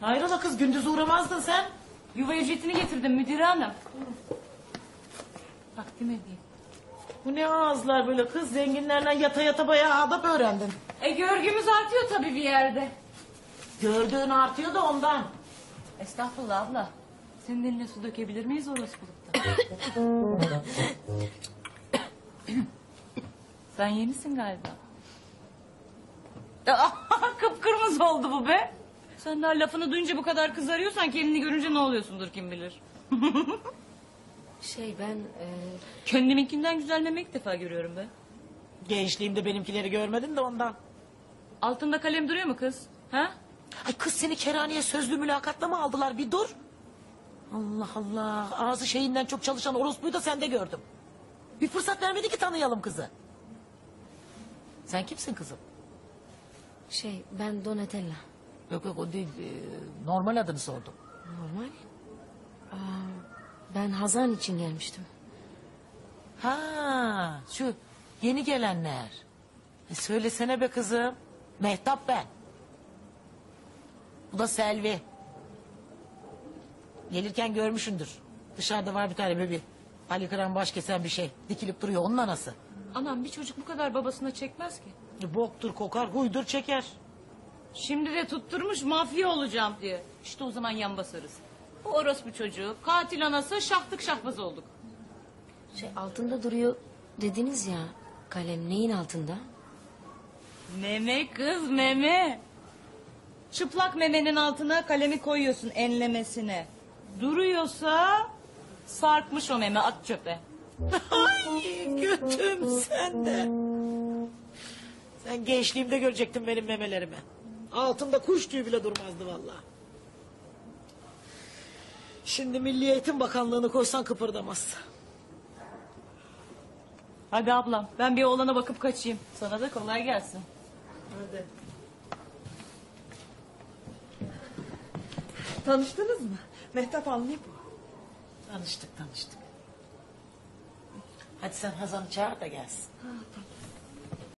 Hayrola kız gündüz uğramazdın sen? Yuva ücretini getirdim müdür hanım. Takdim edeyim. Bu ne ağızlar böyle kız zenginlerden yata yata bayağı adap öğrendin. E görgümüz artıyor tabii bir yerde. Gördüğün artıyor da ondan. Estağfurullah abla. Senin eline su dökebilir miyiz orospulukta? Sen yenisin galiba. Aa, Kıpkırmızı oldu bu be. Sen daha lafını duyunca bu kadar kızarıyorsan kendini görünce ne oluyorsundur kim bilir. Şey ben e, Kendiminkinden güzel meme ilk defa görüyorum be. Gençliğimde benimkileri görmedin de ondan. Altında kalem duruyor mu kız? Ha? Ay kız seni kerhaneye sözlü mülakatla mı aldılar bir dur. Allah Allah ağzı şeyinden çok çalışan orospuyu da sende gördüm. Bir fırsat vermedi ki tanıyalım kızı. Sen kimsin kızım? Şey ben Donatella. Yok yok o değil e, normal adını sordum. Normal. Aa, ben Hazan için gelmiştim. Ha şu yeni gelenler. E, söylesene be kızım. Mehtap ben. Bu da Selvi. Gelirken görmüşündür. Dışarıda var bir tane böyle bir Ali Kıran baş kesen bir şey. Dikilip duruyor onun anası. Anam bir çocuk bu kadar babasına çekmez ki. E, Boktur kokar huydur çeker. Şimdi de tutturmuş mafya olacağım diye. İşte o zaman yan basarız. Bu orospu çocuğu, katil anası şahtık şahbaz olduk. Şey altında duruyor dediniz ya kalem neyin altında? Meme kız meme. Çıplak memenin altına kalemi koyuyorsun enlemesine. Duruyorsa sarkmış o meme at çöpe. Ay götüm sende. Sen gençliğimde görecektin benim memelerimi. Altında kuş tüyü bile durmazdı vallahi. Şimdi Milli Eğitim Bakanlığı'nı koysan kıpırdamaz. Hadi ablam ben bir oğlana bakıp kaçayım. Sana da kolay gelsin. Hadi. Tanıştınız mı? Mehtap Avni bu. Tanıştık tanıştık. Hadi sen Hazan'ı çağır da gelsin. Ha, tamam.